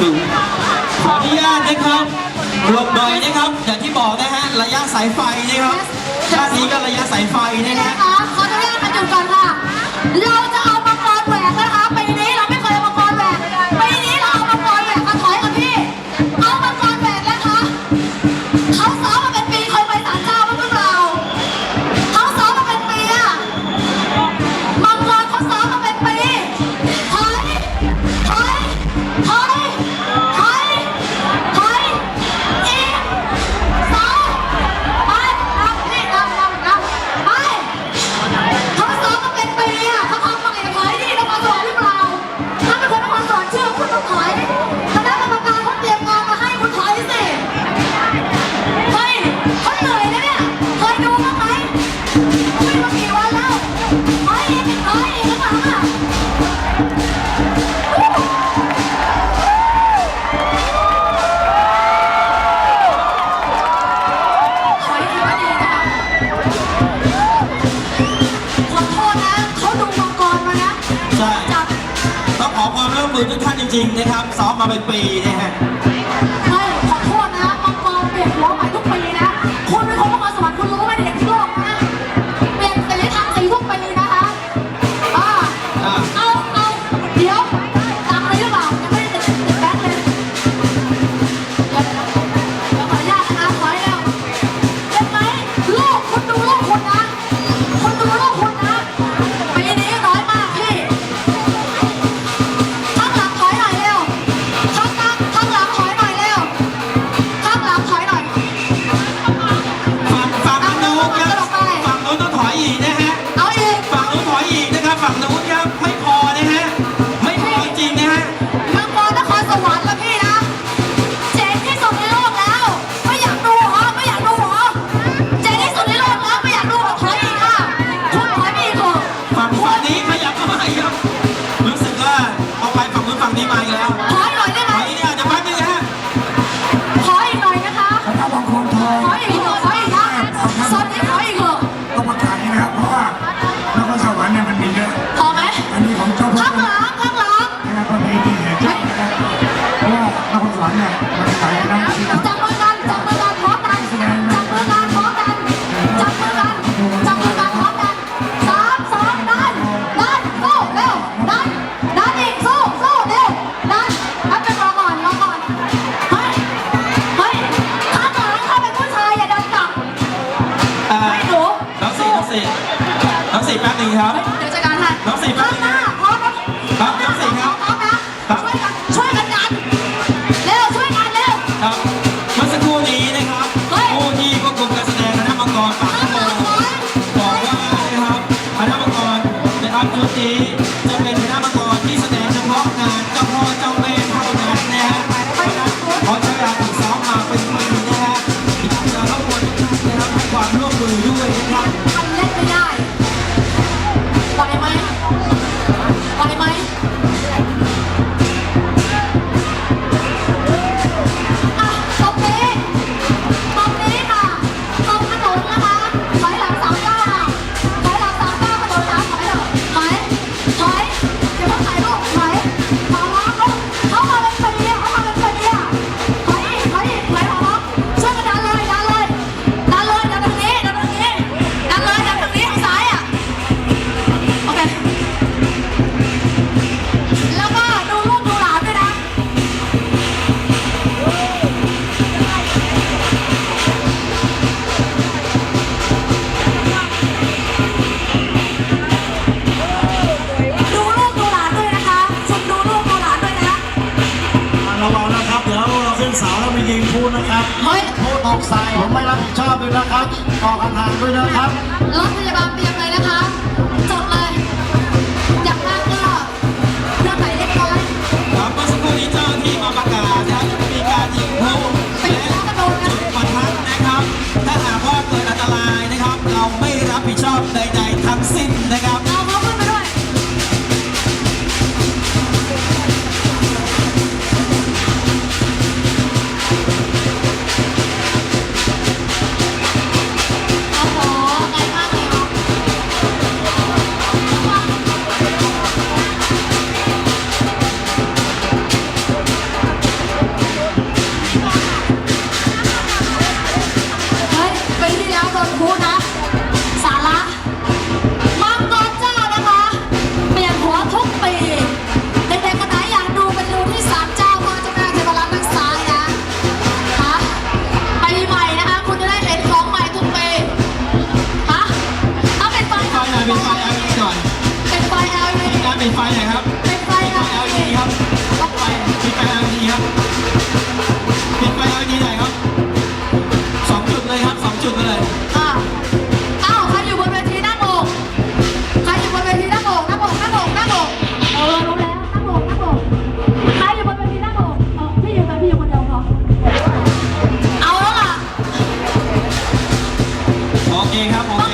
ถึง ขออนุญาตนะครับหลบหน่อยนะครับ อย่างที่บอกนะฮะ ระยะสายไฟนะครับชาตินี้ก็ระยะสายไฟนะฮะนะขออนุญาตประจุก่อนค่ะ เราจะเอามังกรแหวกนะคะปีนี้เราไม่เคยเอามังกรแหวกปีนี้เราเอามังกรแหวกมาถอยกับพี่ เอามังกรแหวกนะคะเขาซ้อมมาเป็นปีเคยไปสารเจ้าบ้างหรือเราเขาซ้อมมาเป็นปีอะมังกรเขาซ้อมมาเป็นปีถอยถอยถอย ถึงทุกท่านจริง ๆ นะครับซ้อมมาเป็นปีนะฮะ สี่คหน้าตั้งสิครับช่วยกันช่วยกันเร็วช่วยกันเร็วมาสกูนี้นะครับผู้ที่ควบคุมการแสดงคณะมังกรบอกว่านะครับคณะมังกรนะครับชุตีจะเป็นคณะมังกรที่แสดงเฉพาะงานเจ้าพ่อเจ้าแม่เท่านั้นนะฮะเพราะฉะนั้นขอใช้เวลาฝึกซ้อมมาเป็นปีนะฮะอยากจะรบกวนทุกท่านนะครับให้ความร่วมมือด้วยนะร ยิงคู่นะครับเฮ้ย โทษออกสายผมไม่รับผิดชอบด้วยนะครับออกคำถามด้วยนะครับ รถพยาบาลเตรียม เคครับผม